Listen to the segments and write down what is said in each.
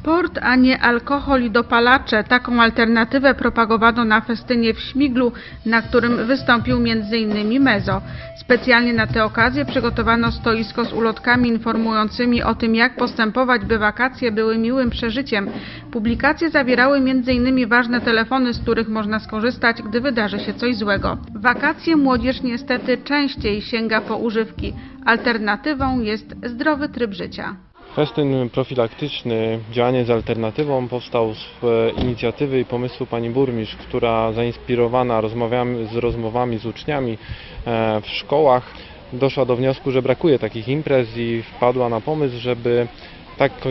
Sport, a nie alkohol i dopalacze. Taką alternatywę propagowano na festynie w Śmiglu, na którym wystąpił m.in. Mezo. Specjalnie na tę okazję przygotowano stoisko z ulotkami informującymi o tym, jak postępować, by wakacje były miłym przeżyciem. Publikacje zawierały m.in. ważne telefony, z których można skorzystać, gdy wydarzy się coś złego. Wakacje młodzież niestety częściej sięga po używki. Alternatywą jest zdrowy tryb życia. Festyn profilaktyczny, działanie z alternatywą powstał z e, inicjatywy i pomysłu pani burmistrz, która zainspirowana rozmowami, z rozmowami z uczniami e, w szkołach doszła do wniosku, że brakuje takich imprez i wpadła na pomysł, żeby taki,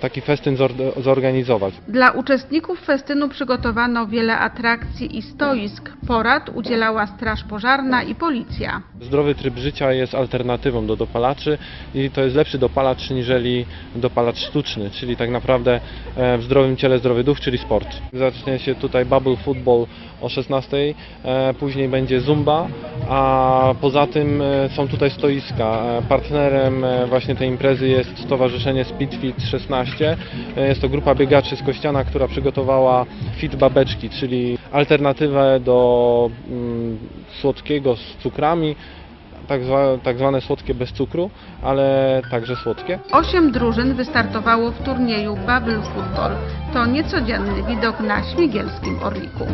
taki festyn zor- zorganizować. Dla uczestników festynu przygotowano wiele atrakcji i stoisk. Porad udzielała Straż Pożarna i Policja. Zdrowy tryb życia jest alternatywą do dopalaczy i to jest lepszy dopalacz niżeli dopalacz sztuczny, czyli tak naprawdę e, w zdrowym ciele zdrowy duch, czyli sport. Zacznie się tutaj bubble football o 16, e, później będzie zumba, a poza tym e, są tutaj stoiska. E, Partnerem e, właśnie tej imprezy jest Stowarzyszenie Speedfit 16. E, Jest to grupa biegaczy z Kościana, która przygotowała fit babeczki, czyli alternatywę do mm, słodkiego z cukrami, tak, zwa, tak zwane słodkie bez cukru, ale także słodkie. Osiem drużyn wystartowało w turnieju Bubble Football. To niecodzienny widok na śmigielskim Orliku.